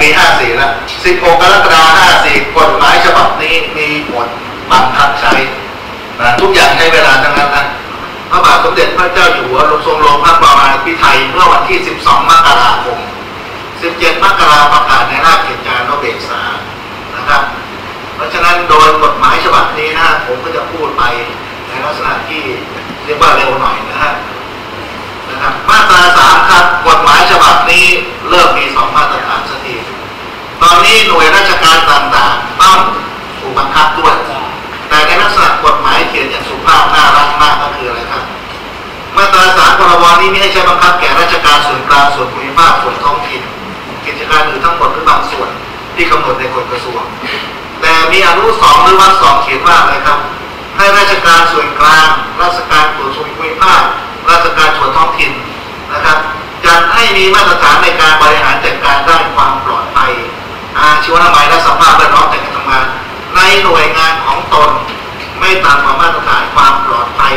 ปี54แล้ว16กรกฎาคม54กฎหมายฉบับนี้มีผลบังคับใช้นะทุกอย่างใช้เวลาทั้งนั้นนะพระบาทสมเด็จพระเจ้าอยู่หัวทรงลงพระบรมพิไทยเมื่อวันที่ 12 มกราคม 17 มกราคมประกาศในราชกิจจานุเบกษานะครับ เพราะฉะนั้นโดยกฎหมายฉบับนี้นะผมก็จะพูดไปในลักษณะที่เรียกว่าเร็วหน่อยนะฮะนะครับมาตราสามครับกฎหมายฉบับนี้ เริ่มมีสองมาตรฐานสักทีตอนนี้หน่วยราชการต่างๆต้องถูกบังคับด้วยแต่ในลักษณะกฎหมายเขียนอย่างสุภาพน่ารักมากก็คืออะไรครับมาตราสามพรบนี้ไม่ให้ใช้บังคับแก่ราชการส่วนกลางส่วนภูมิภาคส่วนท้องถิ่นกิจการอื่นทั้งหมดหรือบางส่วนที่กำหนดในกฎกระทรวง แต่มีอนุสองหรือวรรสองเขียนว่าอะไรครับ ให้ราชการส่วนกลาง ราชการส่วนภูมิภาคราชการส่วนท้องถิ่นนะครับ จัดให้มีมาตรฐานในการบริหารจัดการด้านความปลอดภัย อาชีวนามัยและสภาพแวดล้อมในการทำงาน ในหน่วยงานของตน ไม่ต่ำกว่ามาตรฐานความปลอดภัย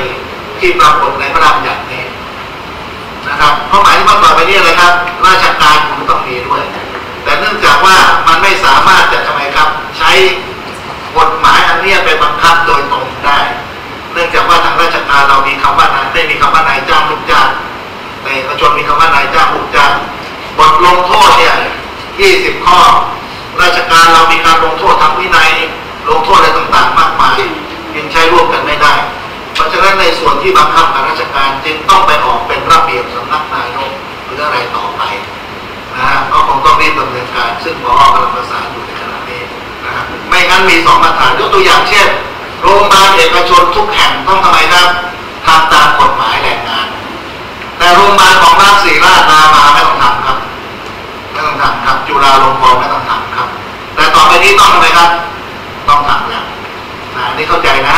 ที่ปรากฏในพระราชบัญญัตินี้นะครับเพราะหมายถึงว่าต่อไปนี้อะไรครับ ราชการคุณต้องมีด้วย แต่เนื่องจากว่ามันไม่สามารถจะทำไมครับ ใช้กฎหมายอันนี้ไปบังคับโดยตรงได้ เนื่องจากว่าทางราชการเรามีคำว่านายได้มีคำว่านายจ้างลูกจ้าง ในเอกชนมีคำว่านายจ้างลูกจ้างบทลงโทษเนี่ย20ข้อ ราชการเรามีการลงโทษทางวินัย ลงโทษอะไรต่างๆ มากมายยังใช้ร่วมกันไม่ได้ เพราะฉะนั้นในส่วนที่บังคับกับราชการจึงต้องไปออกเป็นระเบียบสำนักนายกหรืออะไรต่อไปนะฮะก็คงต้องรีบดำเนินการ ซึ่งพอกำลังประสานอยู่ในขณะนี้นะฮะไม่งั้นมีสองมาตรฐานยกตัวอย่างเช่นโรงพยาบาลเอกชนทุกแห่งต้องทำไมครับทำตามกฎหมายแรงงาน แต่โรงพยาบาลของรัฐศรีราชนามาไม่ต้องทำครับไม่ต้องทำครับ จุฬาลงกรณ์ไม่ต้องทำครับ แต่ต่อไปนี้ต้องทำไมครับ ต้องทำแล้วนะอันนี่เข้าใจนะ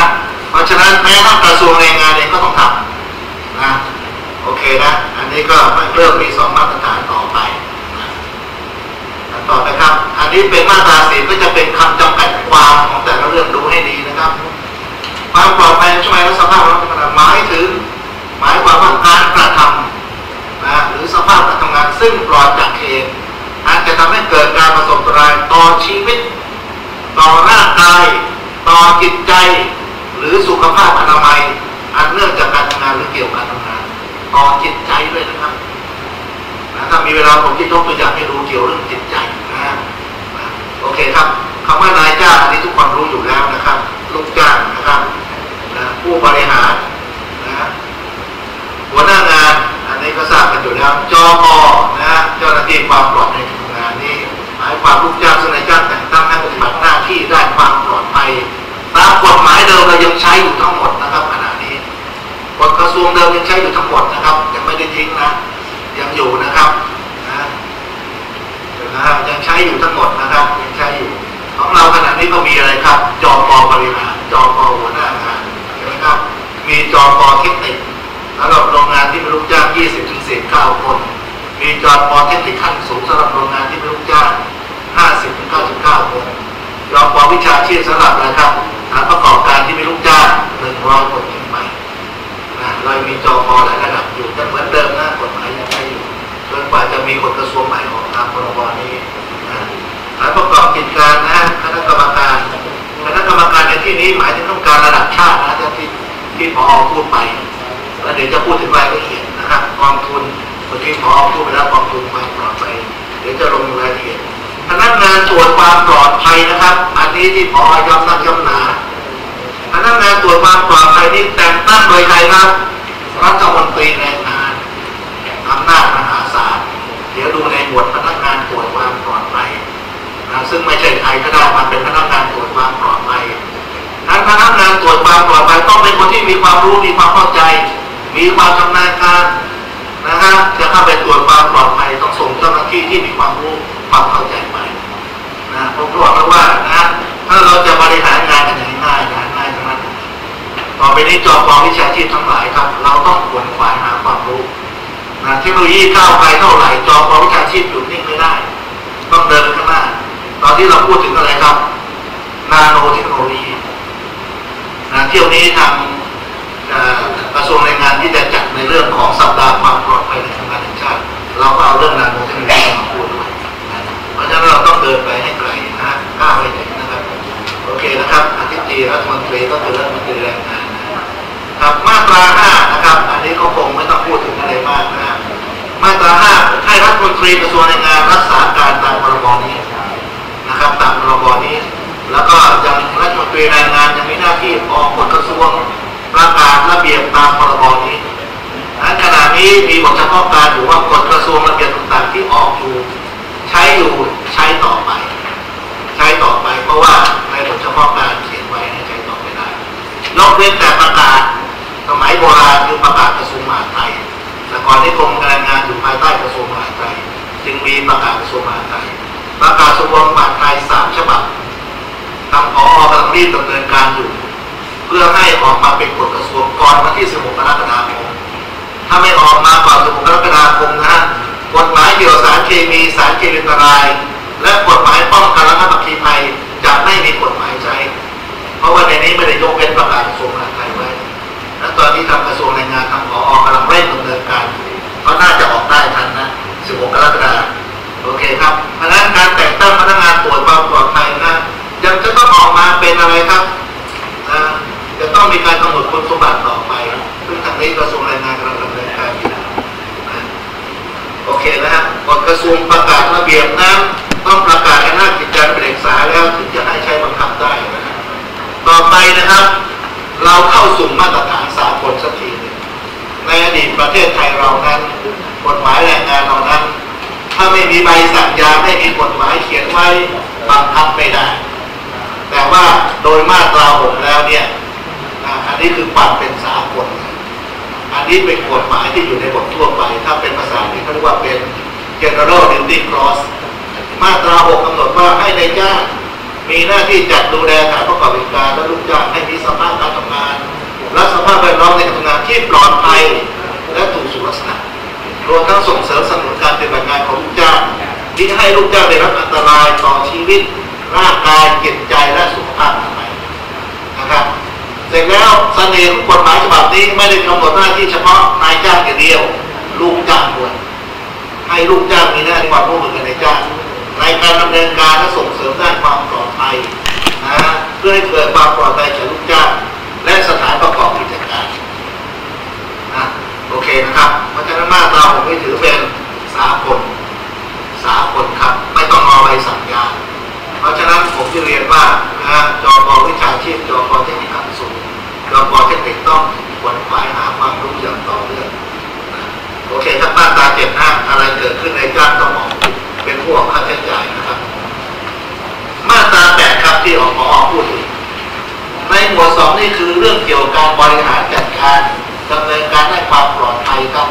เพราะฉะนั้นแม้ทั้งกระทรวงแรงงานเองก็ต้องทำนะโอเคนะ อันนี้ก็เริ่มมีสองมาตรฐานต่อไปนะต่อไปครับ อันนี้เป็นมาตราสีก็จะเป็นคำจำกัดความ เกิดการประสบอันตรายต่อชีวิต ต่อร่างกาย ต่อจิตใจ หรือสุขภาพอนามัย อันเนื่องจากการทำงานหรือเกี่ยวกับการทำงาน ต่อจิตใจด้วยนะครับนะถ้ามีเวลาผมจะยกตัวอย่างให้ดูเกี่ยวเรื่องจิตใจนะโอเคครับคำว่านายจ้างอันนี้ทุกคนรู้อยู่แล้วนะครับ ลูกจ้างนะครับนะผู้บริหารนะหัวหน้างานอันนี้ก็ทราบกันอยู่แล้วจอกนะฮะเจ้าหน้าที่ความปลอดภัยายความลูกจ้างซึ่งนายจ้างแต่งตั้งให้ปฏิบัติหน้าที่ได้ความปลอดภัยตามกฎหมายเดิมเรายังใช้อยู่ทั้งหมดนะครับขณะนี้กฎกระทรวงเดิมยังใช้อยู่ทั้งหมดนะครับยังไม่ได้ทิ้งนะยังอยู่นะครับนะยังใช้อยู่ทั้งหมดนะครับยังใช้อยู่ ของเราขณะนี้ก็มีอะไรครับ จอกบริหารจอกหัวหน้างานใช่ไหมครับ มีจอกเทคนิคสำหรับโรงงานที่เป็นลูกจ้าง 20ถึง49 คน มีจอปอเทคนิคขั้นสูงสำหรับโรงงานที่เป็นลูกจ้าง 50ถึง99 คนจอดปอวิชาชีพสำหรับอะครับฐานประกอบการที่เป็นลูกจ้าง100 คนขึ้นไปเรามีจอปอหลายระดับอยู่แต่เหมือนเดิมนะกฎหมายยังใช้อยู่จนกว่าจะมีกฎกระทรวงใหม่ออกตามพรบนี้ฐานประกอบกิจการนะคณะกรรมการคณะกรรมการในที่นี้หมายถึงต้องการระดับชาตินะที่ที่พอพูดไปแล้วเดี๋ยวจะพูดถึงรายละเอียดนะครับกองทุนเมื่อกี้พอพูดไปแล้วกองทุนความปลอดภัยเดี๋ยวจะลงรายละเอียด พนักงานตรวจความปลอดภัยนะครับ อันนี้ที่พอยอมนักยอมหนาพนักงานตรวจความปลอดภัยนี่แต่งตั้งโดยใครครับรัฐมนตรีแรงงานอำนาจมหาศาลเดี๋ยวดูในหมวดพนักงานตรวจความปลอดภัยนะซึ่งไม่ใช่ใครก็ได้มาเป็นพนักงานตรวจความปลอดภัยนั้นพนักงานตรวจความปลอดภัยต้องเป็นคนที่มีความรู้มีความเข้าใจ มีความชำนาญการนะฮะจะเข้าไปตรวจความปลอดภัยต้องส่งเจ้าหน้าที่ที่มีความรู้ ความเข้าใจไปนะผมบอกแล้วว่านะถ้าเราจะบริหารงานกันอย่างง่ายนง่ายทั้งนั้นต่อไปนี้จอบกองวิชาชีพทั้งหลายครับ เราต้องขวนขวายหาความรู้นะเทคโนโลยีก้าวไปเท่าไหร่จอบกองวิชาชีพหยุดนิ่งไม่ได้ ต้องเดินข้างหน้า ตอนที่เราพูดถึงอะไรครับ นาโนเทคโนโลยีนะเที่ยวนี้ทางกระทรวงแรงงานที่จะจัดในเรื่องของสัปดาห์ความปลอดภัยในทำงานแห่งชาติ เราก็เอาเรื่องนาโนเทคโนโลยี พราะฉะนั้นเราต้องเดินไปให้ไกลนะฮะก้าวให้ถึงนะครับ โอเคนะครับอาทิตย์รัฐมนตรีก็คือรัฐมนตรีแรงงานนะครับมาตราห้านะครับ อันนี้ก็คงไม่ต้องพูดถึงอะไรมากนะมาตราห้าให้รัฐมนตรีกระทรวงแรงงานรักษาการตามพรบนี้นะครับตามพรบนี้ แล้วก็ยังรัฐมนตรีแรงงานยังมีหน้าที่ออกกฎกระทรวงประกาศระเบียบตามพรบนี้ขณะนี้มีบทเฉพาะการอยู่ว่ากฎกระทรวงระเบียบต่างๆที่ออกอยู่ อยู่ใช้ต่อไป ใช้ต่อไป เพราะว่าในบทเฉพาะการเขียนไว้ให้ใช้ต่อไปได้ยกเว้นแต่ประกาศสมัยโบราณคือประกาศกระทรวงมหาดไทยแต่ก่อนที่กรมแรงงานอยู่ภายใต้กระทรวงมหาดไทยจึงมีประกาศกระทรวงมหาดไทยประกาศกระทรวงมหาดไทยสามฉบับทางพอกำลังรีบดำเนินการอยู่ เพื่อให้ออกมาเป็นกฎกระทรวงก่อนวันที่ 16 กรกฎาคมถ้าไม่ออกมาก่อน 16 กรกฎาคมนะ กฎหมายเกี่ยวสารเคมีสารเคมีอันตราย และกฎหมายป้องกันและขับขีภัยจะไม่มีกฎหมายใช้ เพราะว่าในนี้ไม่ได้ยกเว้นประกาศกระทรวงมหาดไทยไว้ และตอนนี้ทางกระทรวงแรงงานทางพอกำลังเร่งดำเนินการเขาน่าจะออกได้ทันนะ 16 กรกฎาคมโอเคครับเพราะฉะนั้นการแต่งตั้งพนักงานตรวจความปลอดภัยนะยังจะต้องออกมาเป็นอะไรครับ ไปนะครับ เราเข้าสู่มาตรฐานสากลสักทีนึงในอดีตประเทศไทยเรานั้นกฎหมายแรงงานเรานั้น ถ้าไม่มีใบสั่งยาไม่มีกฎหมายเขียนไว้บังคับไม่ได้ แต่ว่าโดยมาตราหกแล้วเนี่ยอันนี้คือความเป็นสากลอันนี้เป็นกฎหมายที่อยู่ในบททั่วไป ถ้าเป็นภาษาอังกฤษเขาเรียกว่าเป็น general duty clause มาตราหกกำหนดว่าให้ในยจ้าง มีหน้าที่จัดดูแลฐานประกอบกิจการและลูกจ้างให้มีสภาพการทำงานและสภาพแวดล้อมในการทำงานที่ปลอดภัยและถูกสุขลักษณะรวมทั้งส่งเสริมสนับสนุนการปฏิบัติงานของลูกจ้างที่ให้ลูกจ้างได้รับอันตรายต่อชีวิตร่างกายจิตใจและสุขภาพทางกายนะครับ เสร็จแล้วเสน่ห์ของกฎหมายฉบับนี้ไม่ได้กำหนดหน้าที่เฉพาะนายจ้างอย่างเดียว ลูกจ้างด้วยให้ลูกจ้างมีหน้าที่ความร่วมมือกับนายจ้าง ในการดำเนินการและส่งเสริมด้านความปลอดภัยนะเพื่อให้เกิดความปลอดภัยแก่ลูกจ้างและสถานประกอบกิจการนะโอเคนะครับเพราะฉะนั้นมาตราผมไม่ถือเป็นสากลสากลครับ ไม่ต้องรอใบสั่งยาเพราะฉะนั้นผมจะเรียนว่านะฮะจอกวิชาชีพจอกเทคนิคขั้นสูงจอกเทคนิคต้องขวนขวายหาความรู้อย่างต่อเนื่องนะโอเคถ้ามาตราเจ็ดนะอะไรเกิดขึ้นในจ้างต้องมอง เป็นพวกค่าใช้จ่ายนะครับ มาตราแปดครับที่ออกพอพูดถึงในหมวดสองนี่คือเรื่องเกี่ยวกับการบริหารจัดการดำเนินการให้ความปลอดภัยครับ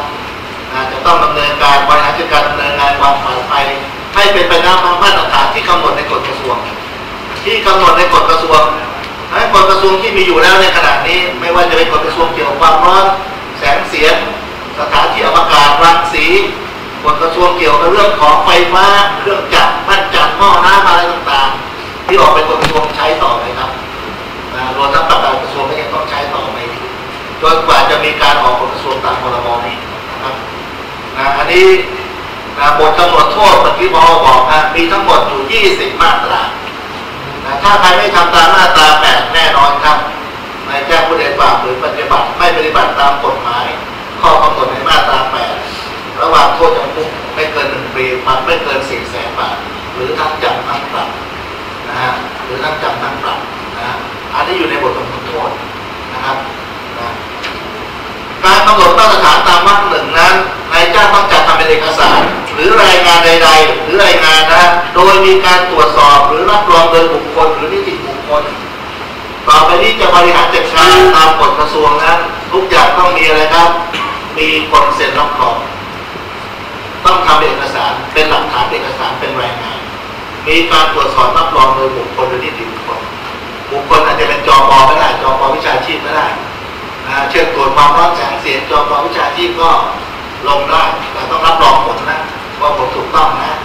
จะต้องดำเนินการบริหารจัดการดำเนินงานความปลอดภัยให้เป็นไปตามมาตรฐานที่กำหนดในกฎกระทรวง ที่กำหนดในกฎกระทรวงให้กฎกระทรวงที่มีอยู่แล้วในขณะนี้ ไม่ว่าจะเป็นกฎกระทรวงเกี่ยวกับความร้อนแสงเสียงสถานที่อวกาศรังสี กฎกระทรวงเกี่ยวกับเรื่องของไฟฟ้าเครื่องจักรบ้านจัดหม้อน้ำอะไรต่างๆ ที่ออกเป็นกฎกระทรวงใช้ต่อไปครับรวมทั้งประกาศกระทรวงก็ยังต้องใช้ต่อไปจนกว่าจะมีการออกกฎกระทรวงตามพรบนี้นะครับนะอันนี้นะบทกำหนดโทษเมื่อกี้พอบอกนะมีทั้งหมดอยู่ 20 มาตรานะถ้าใครไม่ทำตามมาตรา 8 แน่นอนครับนายแจ้งผู้ใดบาปหรือปฏิบัติไม่ปฏิบัติตามกฎหมาย ข้อกำหนดในมาตรา 8 ระหว่างโทษจำคุกไม่เกิน 1 ปรับไม่เกิน4แสนบาท หรือทั้งจำทั้งปรับนะฮะหรือทั้งจำทั้งปรับนะฮะอันนี้อยู่ในบทกำหนดโทษนะครับนะการกำหนดมาตรฐานตามวรรคหนึ่งนั้นนายจ้างต้องจัดทำเป็นเอกสาร หรือรายงานใด ๆ หรือรายงานนะโดยมีการตรวจสอบหรือรับรองโดยบุคคลหรือนิติบุคคลต่อไปนี้จะบริหารจัดการตามกฎกระทรวงนั้นทุกอย่างต้องมีอะไรครับ มีคนเซ็นรับรอง ต้องทำเอกสารเป็นหลักฐานเอกสารเป็นรายงาน มีการตรวจสอบรับรองโดยบุคคลหรือนิติบุคคลบุคคลอาจจะเป็นจอบอก็ได้จอบอวิชาชีพก็ได้เช่นตรวจความร้อนแสงเสียงจอมวิชาชีพก็ลงได้แต่ต้องรับรองผลนะว่าผลถูกต้องนะ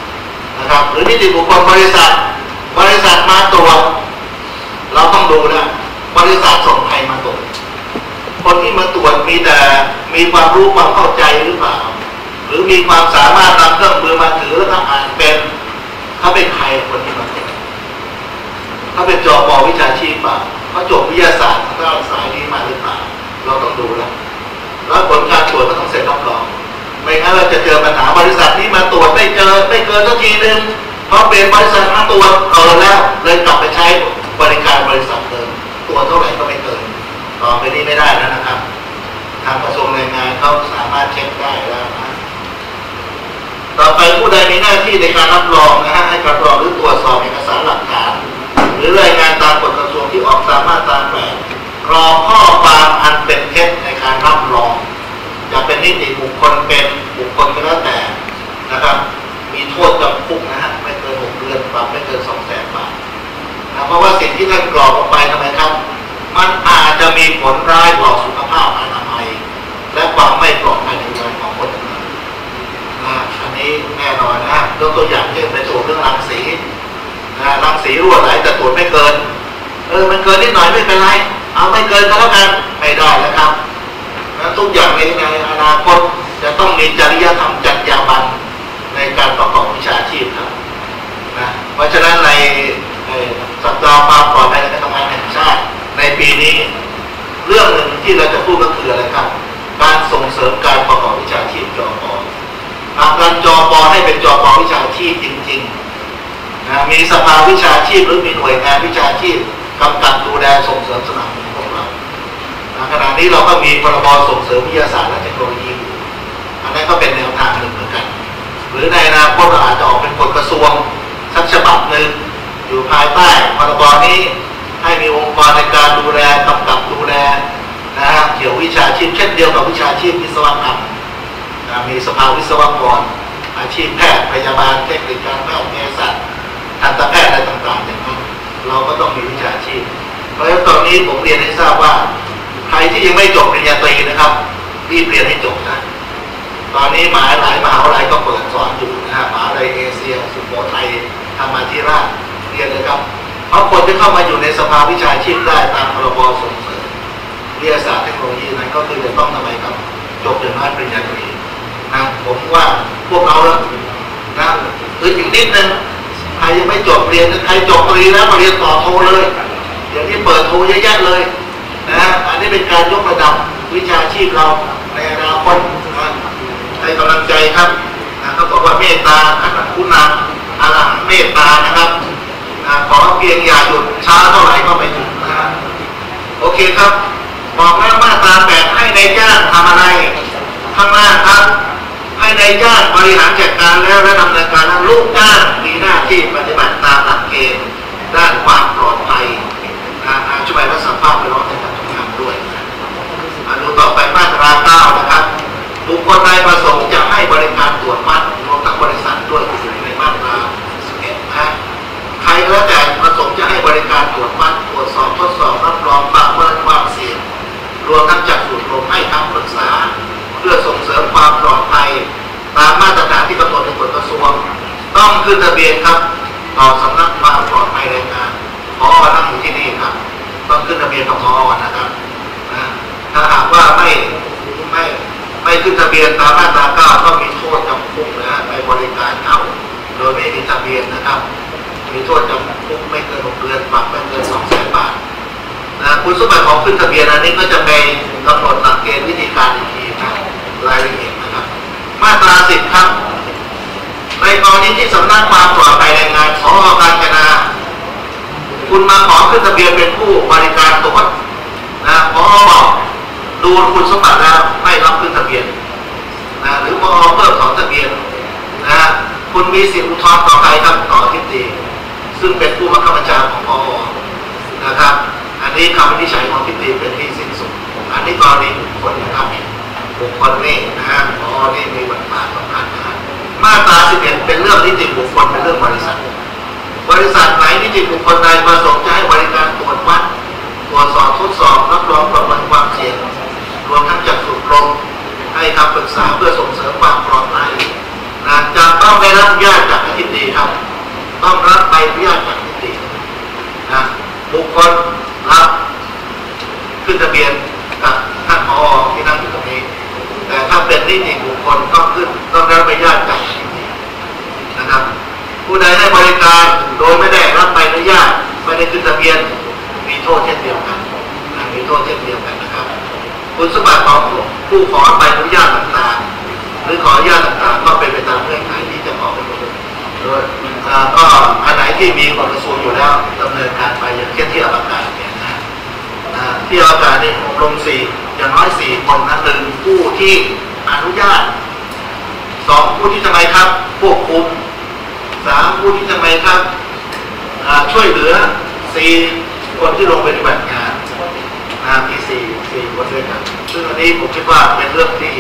นะครับ หรือนิติบุคคลบริษัท บริษัทมาตรวจเราต้องดูนะบริษัทส่งใครมาตรวจคนที่มาตรวจมีแต่มีความรู้ความเข้าใจหรือเปล่า รือมีความสามารถนำเครื่องมือมาถือแล้วก็อ่านเป็นเขาเป็นใครคนที่มาตรวจเขาเป็นจอบอวิชาชีพเปล่าเขาจบวิทยาศาสตร์เขาสายนี้มาหรือเปล่าเราต้องดูแล้วแล้วผลการตรวจก็ต้องเสร็จรับรองไม่งั้นเราจะเจอปัญหาบริษัทนี้มาตรวจไม่เจอไม่เกินสักทีหนึ่งเพราะเป็นบริษัทมาตรวจเกินแล้วเลยกลับไปใช้บริการบริษัทเดิมตัวจเท่าไหร่ก็ไม่เกินต่อไปนี้ไม่ได้แล้วนะครับ ทางกระทรวงแรงงานเขาสามารถเช็คได้แล้ว ต่อไปผู้ใดมีหน้าที่ในการรับรองนะฮะให้รับรองหรือตรวจสอบเอกสารหลักฐาน หรือรายงานตามกฎกระทรวงที่ออกตามมาตราแปดรอข้อความอันเป็นเท็จในการรับรอง จะเป็นนิติบุคคลเป็นบุคคลก็แล้วแต่นะครับ มีโทษจำคุกนะฮะไม่เกินหกเดือนปรับไม่เกินสองแสนบาทนะเพราะว่าสิ่งที่ท่านกรอกออกไปทำไมครับ มันอาจจะมีผลร้ายต่อสุขภาพอนามัย และความไม่ปลอดภัยในเรื่องของคนอื่นนะอันนี้แน่นอนนะ ยกตัวอย่างเช่นในส่วนเรื่องรังสีนะรังสีรั่วไหลแต่ตรวจไม่เกิน เออมันเกินนิดหน่อยไม่เป็นไร เอาไม่เกินก็แล้วกันไม่ได้แล้วครับนะทุกอย่างในในอนาคตจะต้องมีจริยธรรมจรรยาบรรณในการประกอบวิชาชีพครับนะเพราะฉะนั้นในในสัปดาห์ความปลอดภัยในการทำงานแห่งชาติ ในปีนี้ เรื่องหนึ่งที่เราจะพูดก็คืออะไรครับ การส่งเสริมการประกอบวิชาชีพจอป ผลักดันจอปอให้เป็นจอปอวิชาชีพจริงๆนะมีสภาวิชาชีพหรือมีหน่วยงานวิชาชีพกำกับดูแลส่งเสริมสนับสนุนพวกเราขณะนี้เราก็มีพรบส่งเสริมวิทยาศาสตร์และเทคโนโลยีอันนั้นก็เป็นแนวทางหนึ่งเหมือนกัน หรือในอนาคตเราอาจจะออกเป็นกฎกระทรวงสักฉบับหนึ่งอยู่ภายใต้พรบนี้ให้มีองค์กรในการดูแลกำกับดูแลนะฮะเกี่ยววิชาชีพเช่นเดียวกับวิชาชีพวิศวกรรม นะมีสภาวิศวกรอาชีพแพทย์พยาบาลเทคนิคการแพทย์เภสัชทันตแพทย์อะไรต่างๆอย่างนั้เราก็ต้องมีวิชาชีพ เพราะฉะนั้นตอนนี้ผมเรียนให้ทราบว่าใครที่ยังไม่จบปริญญาตรีนะครับรีบเรียนให้จบนะตอนนี้มหาหลายมหาวิทยาลัยก็เปิดสอนอยู่นะฮะมหาวิทยาลัยเอเชียสุโขทัยธรรมาธิราชเรียนเลยครับเพราะคนที่เข้ามาอยู่ในสภาวิชาชีพได้ตามพรบส่งเสริมวิทยาศาสตร์เทคโนโลยีนั้นก็คือจะต้องทำไมครับจบอย่างน้อยปริญญาตรี ผมว่าพวกเราแล้วนะคืออีกนิดนึงใครยังไม่จบเรียนใครจบปริญญาแล้วมาเรียนต่อโทเลยเดี๋ยวนี้เปิดโทเยอะแยะเลยนะอันนี้เป็นการยกระดับวิชาชีพเราในอนาคตนะให้กำลังใจครับนะเขาบอกว่าเมตตาอันคุณาอาลังเมตตานะครับนะขอเพียงอย่าหยุดช้าเท่าไหร่ก็ไม่หยุดนะโอเคครับบอกแล้วมาตราแปดให้ในยจ้างทำอะไรข้างหน้าครับ ให้ในายจ้างบริหารจัดการแล้วและดำเนินการแล้วลูกจ้างมีหน้าที่ปฏิบัติตามหลักเกณฑ์ด้านความปลอดภัยนะอ่าช่วยรัก ขึ้นทะเบียนครับต่อสำนักความปลอดภัยแรงงานพอนั่งอยู่ที่นี่ครับต้องขึ้นทะเบียนกับพอนะครับถ้าหากว่าไม่ไม่ไม่ขึ้นทะเบียนตามมาตราเก้าก็มีโทษจำคุกนะฮะไปบริการเข้าโดยไม่มีทะเบียนนะครับ มีโทษจำคุกไม่เกินหกเดือนปรับไม่เกินสองแสนบาทนะคุณสมบัติของขึ้นทะเบียนอันนี้ก็จะไปกำหนดหลักเกณฑ์วิธีการอีกทีนะรายละเอียดนะครับ มาตราสิบครับ นกรณีที่สำนักความปลอดภัยแรงงานขอการจนาคุณมาขอขึ้นทะเบียนเป็นผู้บริการตรวจนะพอบอกดูคุณสมบัติแล้วไม่รับขึ้นทะเบียนนะหรือพอเพิ่มของทะเบียนนะคุณมีสิทธิอุทธรณ์ต่อใครครับต่อทิฏฐิซึ่งเป็นผู้บังคับบัญชาของพอนะครับ อันนี้คำวินิจฉัยของทิฏฐิเป็นที่สิ้นสุดอันนี้กรณีบุคคลนะครับบุคคลนี่นะฮะพอนี่ มาตราสิบเป็นเรื่องนิติบุคคลเป็นเรื่องบริษัท บริษัทไหนนิติบุคคลใดประสงค์จะให้บริการตรวจวัดตรวจสอบทดสอบรับรองประเมินความเสี่ยงรวมทั้งจัดสูตรลมให้คำปรึกษาเพื่อส่งเสริมความปลอดภัยนะจะต้องได้รับอนุญาตจากอธิบดีครับ ต้องรับใบอนุญาตจากอธิบดีนะบุคคลรับขึ้นทะเบียนกับท่านพอที่นั่งอยู่ตรงนี้ แต่ถ้าเป็นนิติบุคคลต้องขึ้นต้องได้รับใบอนุญาตจากอธิบดีนะครับ ผู้ใดให้บริการโดยไม่ได้รับใบอนุญาตไม่ได้ขึ้นทะเบียน มีโทษเช่นเดียวกันนะมีโทษเช่นเดียวกันนะครับ คุณสมบัติของผู้ขอใบอนุญาตต่างๆ หรือขออนุญาตต่างๆ ก็เป็นไปตามเงื่อนไขที่จะบอกไปหมดเลยโดยอ่าก็อันไหนที่มีกฎกระทรวงอยู่แล้วดำเนินการไปอย่างเช่นที่อวกาศเนี่ยนะอ่าที่อวกาศนี่อบรมสี่อย่างน้อยสี่คนนะหนึ่งผู้ที่อนุญาตสอง ผู้ที่ทำไมครับควบคุมสามผู้ที่ทำไมครับช่วยเหลือสี่คนที่ลงปฏิบัติงานนะมีสี่สี่คนด้วยกันซึ่งอันนี้ผมคิดว่าเป็นเรื่องที่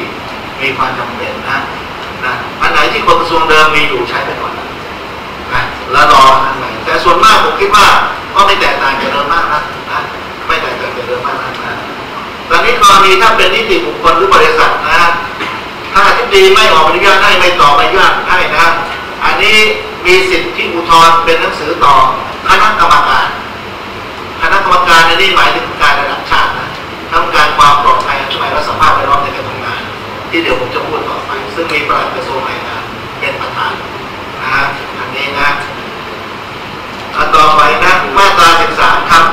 มีความจำเป็นนะนะอันไหนที่กฎกระทรวงเดิมมีอยู่ใช้ไปก่อนนะแล้วรออันใหม่แต่ส่วนมากผมคิดว่าก็ไม่แตกต่างจากเดิมมากนะนะไม่แตกต่างจากเดิมมากนะนะตอนนี้กรณีถ้าเป็นนิติบุคคลหรือบริษัทนะ ถ้าที่ดีไม่ออกอนุญาตให้ไม่ต่อใบอนุญาตให้นะ อันนี้มีสิทธิ์ที่อุทธรณ์เป็นหนังสือต่อคณะกรรมการ คณะกรรมการในนี้หมายถึงการระดับชาตินะทั้งการความปลอดภัยสมัยและสภาพแวดล้อมในการทำงาน ที่เดี๋ยวผมจะพูดต่อไป ซึ่งมีปลัดกระทรวงแรงงานเป็นประธานนะฮะอันนี้นะอันต่อไปนะมาตรา13ครับ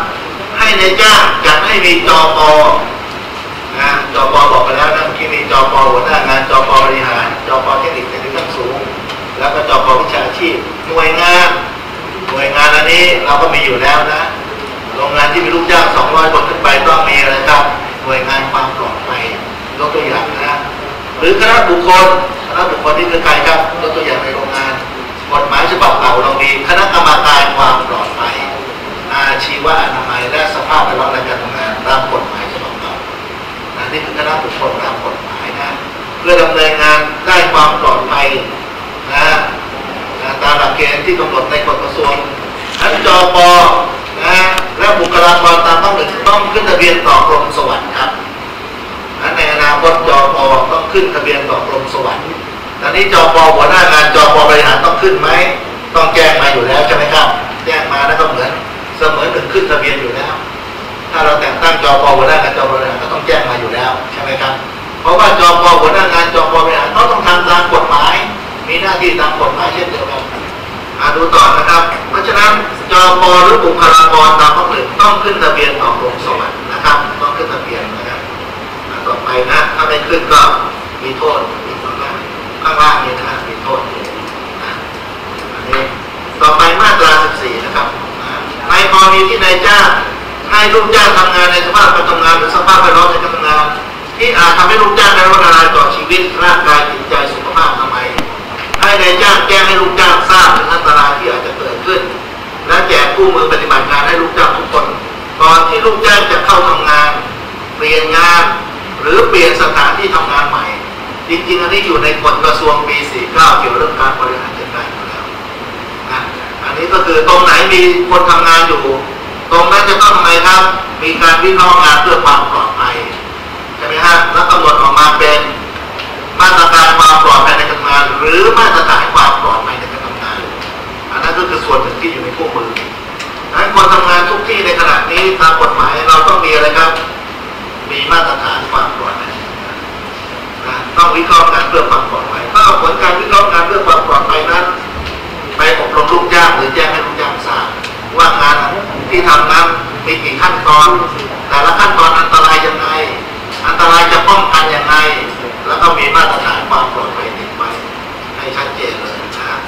ให้ในจ้างจัดให้มีจอปนะจอปแหัวหน้างานจปบริหารจปเทคนิคเทคนิคขั้นสูง แล้วก็จปวิชาชีพหน่วยงานหน่วยงานอันนี้เราก็มีอยู่แล้วนะโรงงานที่มีลูกจ้าง200คนขึ้นไปต้องมีอะครับหน่วยงานความปลอดภัยยกตัวอย่างนะหรือคณะบุคคลคณะบุคคลที่คือใครครับยกตัวอย่างในโรงงานกฎหมายฉบับเก่าเรามีคณะกรรมการความปลอดภัยอาชีวะอนามัยและสภาพแวดล้อมในการทำงานตามกฎหมายฉบับเก่านะนี่คือคณะบุคคลตามกฎหมาย นะเพื่อดำเนินงานได้ความปลอดภัยนะนะตามหลักเกณฑ์ที่กำหนดในกฎกระทรวงทั้นจปนะและบุคลากรตามต้องหนึ่งต้องขึ้นทะเบียนต่อกรมสวัสดิ์ครับนในอนาคตจปต้องขึ้นทะเบียนต่อกรมสวัสดิ์ตอนนี้จปหัวหน้างานจปบริหารต้องขึ้นไหมต้องแจ้งมาอยู่แล้วใช่ไหมครับ แจ้งมาแล้วก็เหมือนเสมือนถึงขึ้นทะเบียนอยู่แล้ว ถ้าเราแต่งตั้งจปหัวหน้างานจปบริหารก็ต้องแจ้งมาอยู่แล้วใช่ไหมครับ เพราะว่าจปหัวหน้างานจปบริหารเขาต้องทำตามกฎหมาย มีหน้าที่ตามกฎหมายเช่นเดียวกันอ่าดูต่อนะครับ เพราะฉะนั้นจปหรือบุคลากรตามข้อหนึ่งต้องขึ้นทะเบียนต่อกรมสวัสดิ์นะครับ ต้องขึ้นทะเบียนนะครับต่อไปนะ ถ้าไม่ขึ้นก็มีโทษอีกข้างล่างข้างล่างนี่นะมีโทษอยู่นะอันนี้ต่อไปมาตรา 14 นะครับอ่าในกรณีที่นายจ้างให้ลูกจ้างทำงานในสภาพการทำงานหรือสภาพแวดล้อมในการทำงาน ที่อาจทำให้ลูกจ้างได้รับอันตรายต่อชีวิตร่างกายจิตใจสุขภาพทำไมให้นายจ้างแจ้งให้ลูกจ้างทราบถึงอันตรายที่อาจจะเกิดขึ้น และแจกคู่มือปฏิบัติงานให้ลูกจ้างทุกคนก่อนที่ลูกจ้างจะเข้าทำงาน เปลี่ยนงาน หรือเปลี่ยนสถานที่ทำงานใหม่ จริงๆอันนี้อยู่ในกฎกระทรวงปี 49 เกี่ยวกับเรื่องการบริหารจัดการอยู่แล้วนะอันนี้ก็คือตรงไหนมีคนทำงานอยู่ ตรงนั้นจะต้องทำไมครับ มีการวิเคราะห์งานเพื่อความปลอดภัย ใช่ไหมฮะแล้วกำหนดออกมาเป็นมาตรการความปลอดภัยในการทำงาน หรือมาตรฐานความปลอดภัยในการทำงาน อันนั้นก็คือส่วนหนึ่งที่อยู่ในคู่มือดังนั้นคนทำงานทุกที่ในขณะนี้ตามกฎหมายเราต้องมีอะไรครับ มีมาตรฐานความปลอดภัยต้องวิเคราะห์งานเพื่อความปลอดภัยถ้าผลการวิเคราะห์งานเพื่อความปลอดภัยนั้น ไปอบรมลูกจ้างหรือแจ้งให้ลูกจ้างทราบว่างานที่ทำนั้นมีกี่ขั้นตอน แต่ละขั้นตอนอันตรายยังไง อันตรายจะป้องกันยังไง แล้วก็มีมาตรฐานความปลอดภัยติดไว้ให้ชัดเจนเลยนะ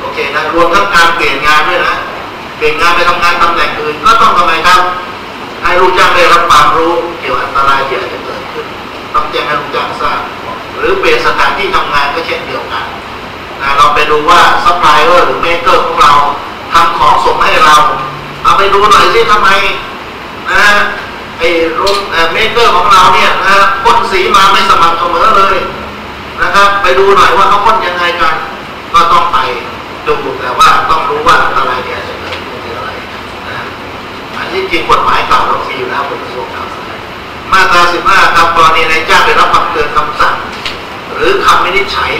โอเคนะรวมทั้งการเปลี่ยนงานด้วยนะเปลี่ยนงานไปทำงานตำแหน่งอื่นก็ต้องทำไมครับ ให้ลูกจ้างได้รับความรู้เกี่ยวอันตรายที่อาจจะเกิดขึ้นต้องแจ้งให้ลูกจ้างทราบหรือเปลี่ยนสถานที่ทำงานก็เช่นเดียวกันนะเราไปดูว่าซัพพลายเออร์หรือเมเกอร์ของเราทำของส่งให้เราเอาไปดูหน่อยสิทำไมนะ ไอ้รถเมเกอร์ของเราเนี่ยนะพ่นสีมาไม่สม่ำเสมอเลยนะครับ ไปดูหน่อยว่าเขาพ่นยังไงกัน ก็ต้องไปดูแต่ว่าต้องรู้ว่าอันตรายที่อาจะเกิดขึ้นคืออะไรนะฮะอันนี้จริงกฎหมายเก่าเรามีอยู่แล้วกฎกระทรวงเก่ามาตรา15ครับกรณีนายจ้างได้รับคำเตือนคำสั่ง หรือคำวินิจฉัย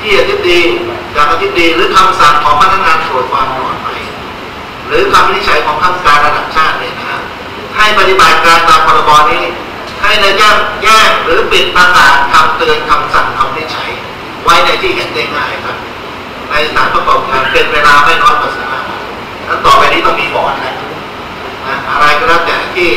ที่อธิบดีจากอธิบดีหรือคำสั่งของพนักงานตรวจความปลอดภัยหรือคำวินิจฉัยของข้าราชการระดับชาติเนี่ย ให้ปฏิบัติการตามพรบนี้ ให้นายจ้างแยกหรือปิดประกาศคำเตือนคำสั่งคำวินิจฉัยไว้ในที่เห็นได้ง่ายครับ ในสถานประกอบการเป็นเวลาไม่น้อยกว่าสิบห้าวันแล้วต่อไปนี้ต้องมีบอร์ดนะอะไรก็แล้วแต่ที่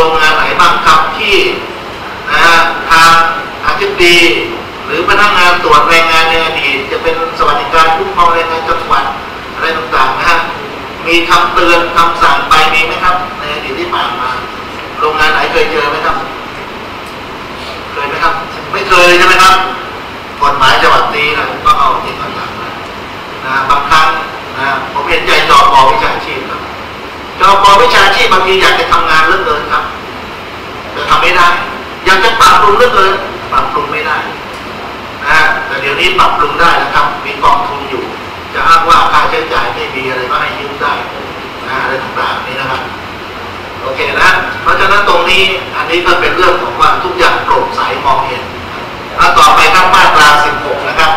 รงงานไหนบ้างครับที่นะฮะทางอธิบดี หรือพนักงานตรวจแรงงานในอดีตจะเป็นสวัสดิการคุ้มครองแรงงานจังหวัดอะไรต่างๆนะฮะมีคำเตือนคำสั่งไปมีไหมครับ ในอดีตที่ผ่านมา โรงงานไหนเคยเจอไหมครับ เคยไหมครับ ไม่เคยใช่ไหมครับกฎหมายฉบับนี้นะก็เอาจริงเอาจังนะนะบางครั้งนะผมเห็นใจจอบอวิชาชีพ ครับจอวิชาชีพบางทีอยากจะทำงานเหลือเกินครับ แต่ทำไม่ได้ อยากจะปรับปรุงเหลือเกินปรับปรุงไม่ได้นะแต่เดี๋ยวนี้ปรับปรุงได้นะครับ มีกองทุนอยู่ จะอ้างว่าค่าใช้จ่ายไม่มีอะไรก็ให้ยืมได้นะอะไรต่างๆนี้นะครับโอเคนะ เพราะฉะนั้นตรงนี้อันนี้ก็เป็นเรื่องของว่าทุกอย่างโปร่งใสมองเห็นแล้วต่อไปครับมาตรา 16 นะครับ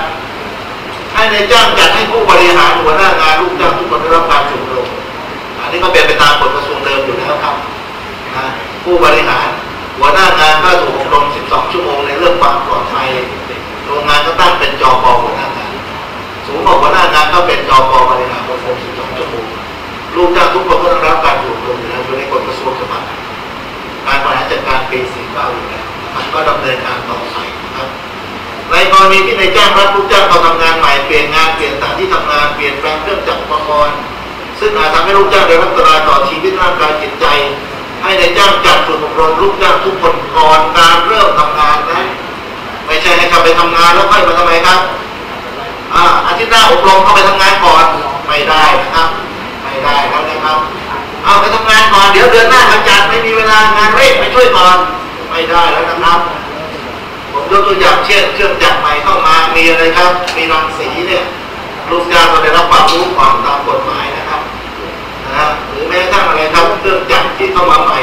ให้ในจ้างจัดให้ผู้บริหารหัวหน้างานลูกจ้างทุกคนได้รับการฝึก นี้ก็เป็นไปตามกฎกระทรวงเดิมอยู่แล้วครับผู้บริหารหัวหน้างานก็ถูกอบรม 12 ชั่วโมงในเรื่องความปลอดภัยโรงงานก็ตั้งเป็นจปหัวหน้างานสูงกว่าหัวหน้างานก็เป็นจปบริหารอบรม 12 ชั่วโมงลูกจ้างทุกคนก็ต้องรับการอบรมอยู่แล้วอยู่ในกฎกระทรวงฉบับการบริหารจัดการปี49อยู่แล้วมันก็ดำเนินการต่อไปนะครับในกรณีที่ในายจ้างรับลูกจ้างเขาทำงานใหม่เปลี่ยนงานเปลี่ยนสถานที่ทำงานเปลี่ยนแปลงเครื่องจักรอุปกรณ์ ซึ่งอาจทำให้ลูกจ้างได้รับอันตรายต่อชีวิตร่างกายจิตใจ ให้ในจ้างจัดฝึกอบรมลูกจ้างทุกคนก่อนการเริ่มทำงานนะ ไม่ใช่ให้เขาไปทำงานแล้วค่อยมาทำไมครับอ่าอาทิตย์หน้าอบรมเข้าไปทำงานก่อนไม่ได้นะครับ ไม่ได้แล้วนะครับเอาไปทำงานก่อนเดี๋ยวเดือนหน้ามาจัดไม่มีเวลางานเร่งไปช่วยก่อนไม่ได้แล้วนะครับผมยกตัวอย่างเช่นเครื่องจักรใหม่เข้ามามีอะไรครับ มีรังสีเนี่ยลูกจ้างก็ได้รับความรู้ก่อนตามกฎหมายนะครับนะฮะหรือแม้กระทั่งอะไรครับเครื่องจักรที่เข้ามาใหม่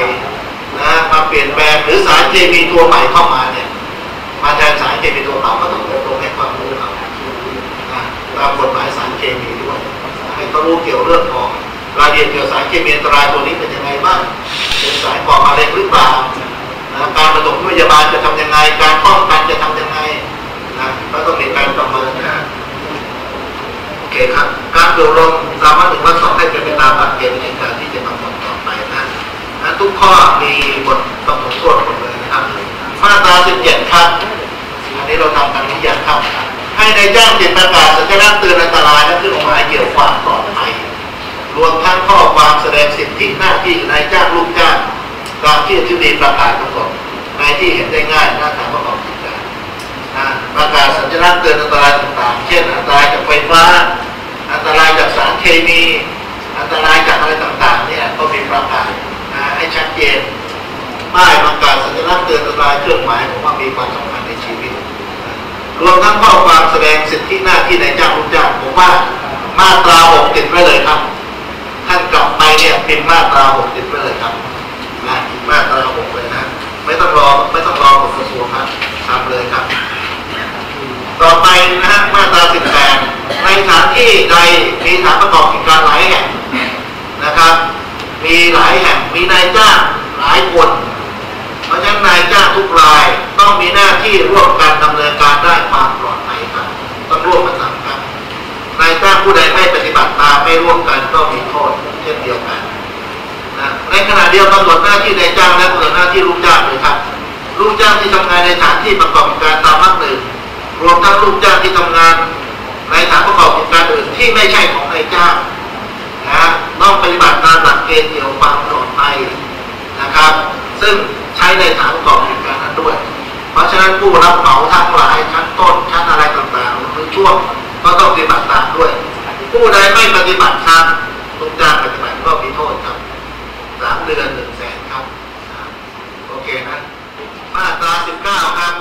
นะมาเปลี่ยนแปลงหรือสารเคมีตัวใหม่เข้ามาเนี่ย มาแทนสารเคมีตัวเก่าก็ต้องอบรมให้ความรู้เขาตามกฎหมายสารเคมีด้วยให้เขารู้เกี่ยวเรื่องของรายละเอียดเกี่ยวสารเคมีอันตรายตัวนี้เป็นยังไงบ้างเป็นสารก่อมะเร็งหรือเปล่าการประถมพยาบาลจะทำยังไง การป้องกันจะทำยังไงนะก็ต้องมีการประเมินนะโอเคครับ การอบรมสามารถถึงว่าสองให้เป็นไปตามหลักเกณฑ์ในการที่จะกำหนดต่อไปนะนะทุกข้อมีบทกำหนดโทษหมดเลยนะครับ มาตรา17ครับอันนี้เราทำกันนี้อย่างครับ ให้ในายจ้างติดประกาศสัญลักษณ์เตือนอันตรายและเครื่องหมายเกี่ยวความปลอดภัยรวมทั้งข้อความแสดงสิทธิหน้าที่นายจ้างลูกจ้างตามที่อธิบดีประกาศกำหนดในที่เห็นได้ง่ายหน้าทางประกอบกิจการนประกาศสัญลักษณ์เตือนอันตรายต่างๆ เช่นอันตรายจากไฟฟ้า อันตรายจากสาร เคมีอันตรายจากอะไรต่างๆเนี่ยก็มีประกาศนะให้ชัดเจนป้ายประกาศสัญลักษณ์เตือนอันตรายเครื่องหมายผมว่ามีความสำคัญในชีวิต รวมทั้งข้อความแสดงสิทธิหน้าที่ในจ้างลูกจ้างผมว่ามาตราหกติดไว้เลยครับ ท่านกลับไปเนี่ยพิมพ์มาตราหกติดไว้เลยครับนะมาตราหกเลยนะ ไม่ต้องรอไม่ต้องรอกฎกระทรวงครับทำเลยครับ ต่อไปนะฮะมาตราสิบแปดในสถานที่ใดมีสถานประกอบกิจการหลายแห่งนะครับ มีหลายแห่งมีนายจ้างหลายคนเพราะฉะนั้นนายจ้างทุกรายต้องมีหน้าที่ร่วมกันดำเนินการได้ความปลอดภัยครับต้องร่วมกันทำครับนายจ้างผู้ใดไม่ปฏิบัติตามไม่ร่วมกันก็มีโทษเช่นเดียวกันนะในขณะเดียวกำหนดหน้าที่นายจ้างและกำหนดหน้าที่ลูกจ้างเลยครับลูกจ้างที่ทำงานในสถานที่ประกอบกิจการตามมาตราหนึ่ง รวมทั้งลูกจ้างที่ทำงานในสถานประกอบกิจการอื่นที่ไม่ใช่ของนายจ้างนะต้องปฏิบัติตามหลักเกณฑ์เกี่ยวกับความปลอดภัยนะครับ ซึ่งใช้ในสถานประกอบกิจการนั้นด้วย เพราะฉะนั้นผู้รับเหมาทั้งหลายชั้นต้นชั้นอะไรต่างๆหรือช่วงก็ต้องปฏิบัติตามด้วย ผู้ใดไม่ปฏิบัติตามลูกจ้างปฏิบัติก็มีโทษครับสามเดือนหนึ่งแสนครับโอเคนะมาตราสิบเก้าครับ